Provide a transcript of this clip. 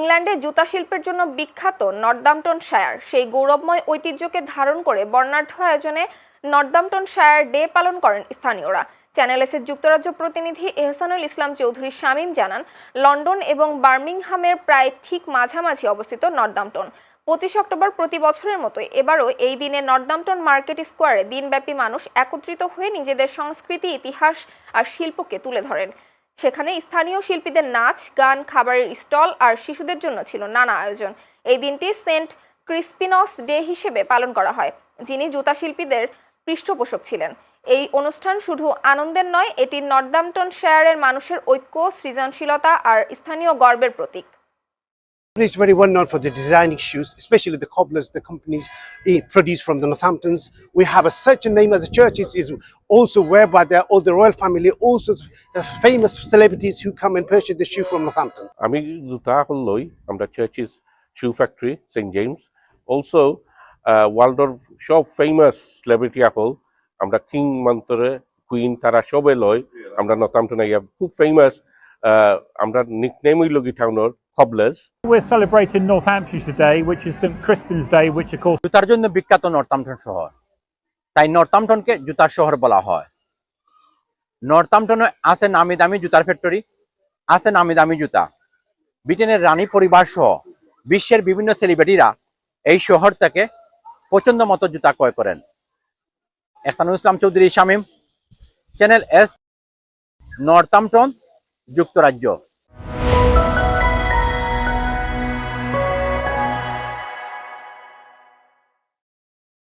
ইংল্যান্ডে জুতা শিল্পের জন্য বিখ্যাত নর্দাম্পটন শায়ার। সেই গৌরবময় ঐতিহ্যকে ধারণ করে বর্ণাঢ্য আয়োজনে নর্দাম্পটন শায়ার ডে পালন করেন স্থানীয়রা। চ্যানেল এসের যুক্তরাজ্য প্রতিনিধি এহসানুল ইসলাম চৌধুরী শামীম জানান, লন্ডন এবং বার্মিংহামের প্রায় ঠিক মাঝামাঝি অবস্থিত নর্দাম্পটন। পঁচিশ অক্টোবর প্রতি বছরের মতো এবারও এই দিনে নর্দাম্পটন মার্কেট স্কোয়ারে দিনব্যাপী মানুষ একত্রিত হয়ে নিজেদের সংস্কৃতি, ইতিহাস আর শিল্পকে তুলে ধরেন। সেখানে স্থানীয় শিল্পীদের নাচ, গান, খাবারের স্টল আর শিশুদের জন্য ছিল নানা আয়োজন। এই দিনটি সেন্ট ক্রিসপিনস ডে হিসেবে পালন করা হয়, যিনি জুতা শিল্পীদের পৃষ্ঠপোষক ছিলেন। এই অনুষ্ঠান শুধু আনন্দের নয়, এটি নর্দাম্পটন শেয়ারের মানুষের ঐক্য, সৃজনশীলতা আর স্থানীয় গর্বের প্রতীক। is very well known for the designing shoes, especially the cobblers, the companies eh, produced from the Northamptons. We have a, such a name as the churches is also whereby there all the royal family, also the famous celebrities who come and purchase the shoe from Northampton. আমি জোতা হলই আমরা Church's shoe factory saint James also ওয়ার্ল্ডর সব famous celebrity আকল আমরা king মন্তরে queen তারা সবে লয় আমরা নতামটন ইয়া খুব ফেমাস আমরা নিকনেম হইল গি টাউনর খবলার্স We're celebrating Northamptonshire today, which is St Crispin's Day, which of course জুতার জন্য বিখ্যাত নর্থাম্পটন শহর। তাই নর্থাম্পটনকে জুতার শহর বলা হয়। নর্থাম্পটনে আছে নামি দামি জুতার ফ্যাক্টরি আছে নামি দামি জুতা। ব্রিটেনের রানী পরিবার সহ বিশ্বের বিভিন্ন সেলিব্রিটিরা এই শহর থেকে পছন্দ মতো জুতা ক্রয় করেন। Ehsanul Islam Chowdhury Shamim. Channel S Northampton যুক্তরাজ্য।